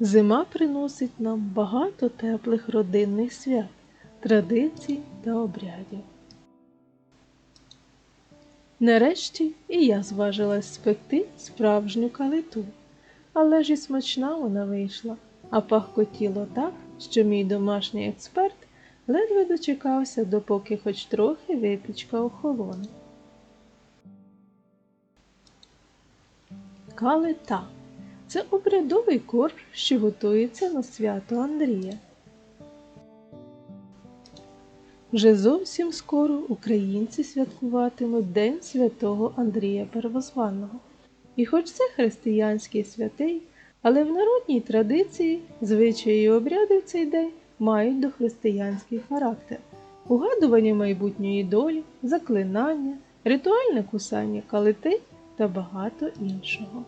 Зима приносить нам багато теплих родинних свят, традицій та обрядів. Нарешті і я зважилась спекти справжню калиту, але ж і смачна вона вийшла, а пахкотіло так, що мій домашній експерт ледве дочекався, допоки хоч трохи випічка охолоне. Калита це обрядовий корж, що готується на свято Андрія. Вже зовсім скоро українці святкуватимуть День святого Андрія Первозваного. І хоч це християнський святий, але в народній традиції звичаї і обряди в цей день мають дохристиянський характер, угадування майбутньої долі, заклинання, ритуальне кусання калити та багато іншого.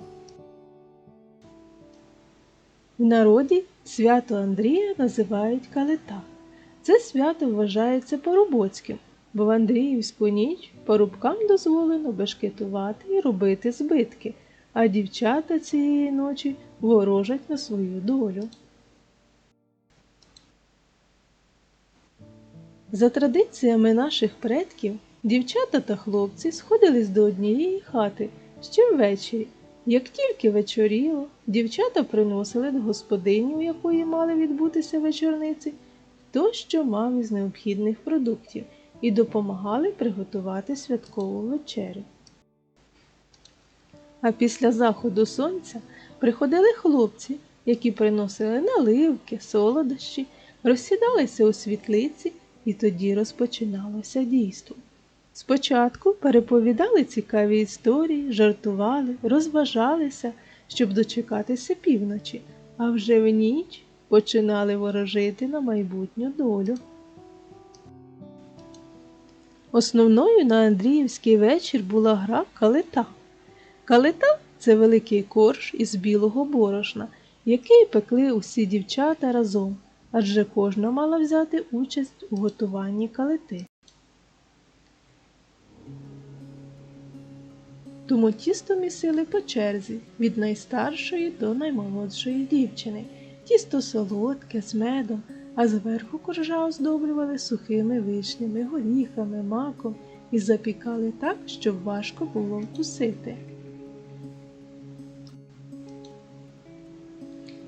В народі свято Андрія називають калита. Це свято вважається поробоцьким, бо в Андріївську ніч порубкам дозволено бешкетувати і робити збитки, а дівчата цієї ночі ворожать на свою долю. За традиціями наших предків, дівчата та хлопці сходились до однієї хати ще ввечері. Як тільки вечоріло, дівчата приносили до господині, у якої мали відбутися вечорниці, то, що мав із необхідних продуктів, і допомагали приготувати святкову вечерю. А після заходу сонця приходили хлопці, які приносили наливки, солодощі, розсідалися у світлиці, і тоді розпочиналося дійство. Спочатку переповідали цікаві історії, жартували, розважалися, щоб дочекатися півночі, а вже в ніч починали ворожити на майбутню долю. Основною на Андріївський вечір була гра калита. Калита це великий корж із білого борошна, який пекли усі дівчата разом, адже кожна мала взяти участь у готуванні калити. Тому тісто місили по черзі від найстаршої до наймолодшої дівчини. Тісто солодке з медом, а зверху коржа оздоблювали сухими вишнями, горіхами, маком і запікали так, щоб важко було вкусити.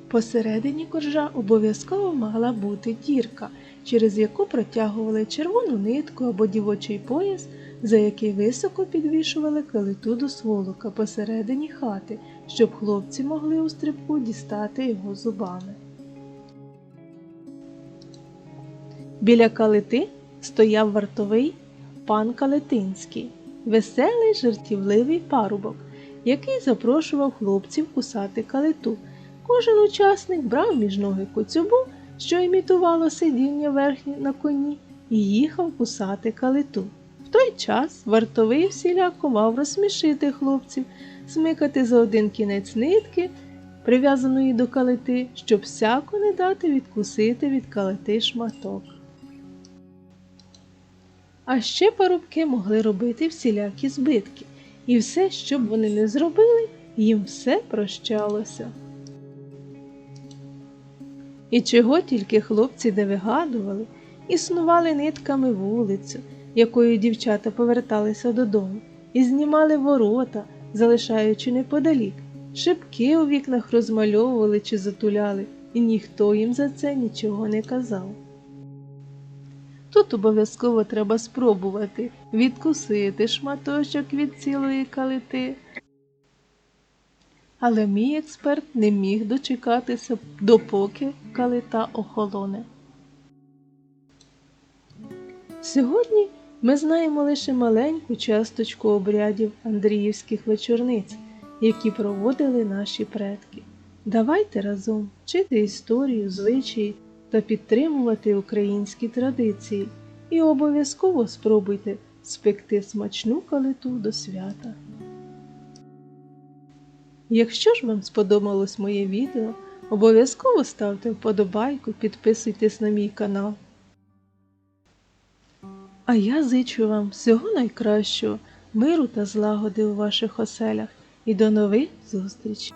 Посередині коржа обов'язково мала бути дірка, через яку протягували червону нитку або дівочий пояс, за який високо підвішували калиту до сволока посередині хати, щоб хлопці могли у стрибку дістати його зубами. Біля калити стояв вартовий пан Калетинський, веселий жартівливий парубок, який запрошував хлопців кусати калиту. Кожен учасник брав між ноги коцюбу, що імітувало сидіння верхнє на коні, і їхав кусати калиту. Той час вартовий всіляко мав розсмішити хлопців, смикати за один кінець нитки, прив'язаної до калити, щоб всяко не дати відкусити від калити шматок. А ще парубки могли робити всілякі збитки, і все, що б вони не зробили, їм все прощалося. І чого тільки хлопці не вигадували, існували нитками вулицю, якою дівчата поверталися додому, і знімали ворота, залишаючи неподалік, шибки у вікнах розмальовували чи затуляли, і ніхто їм за це нічого не казав. Тут обов'язково треба спробувати відкусити шматочок від цілої калити. Але мій експерт не міг дочекатися, допоки калита охолоне. Сьогодні ми знаємо лише маленьку часточку обрядів Андріївських вечорниць, які проводили наші предки. Давайте разом вчити історію, звичаї та підтримувати українські традиції і обов'язково спробуйте спекти смачну калиту до свята. Якщо ж вам сподобалось моє відео, обов'язково ставте вподобайку, підписуйтесь на мій канал. А я зичу вам всього найкращого, миру та злагоди у ваших оселях і до нових зустрічей!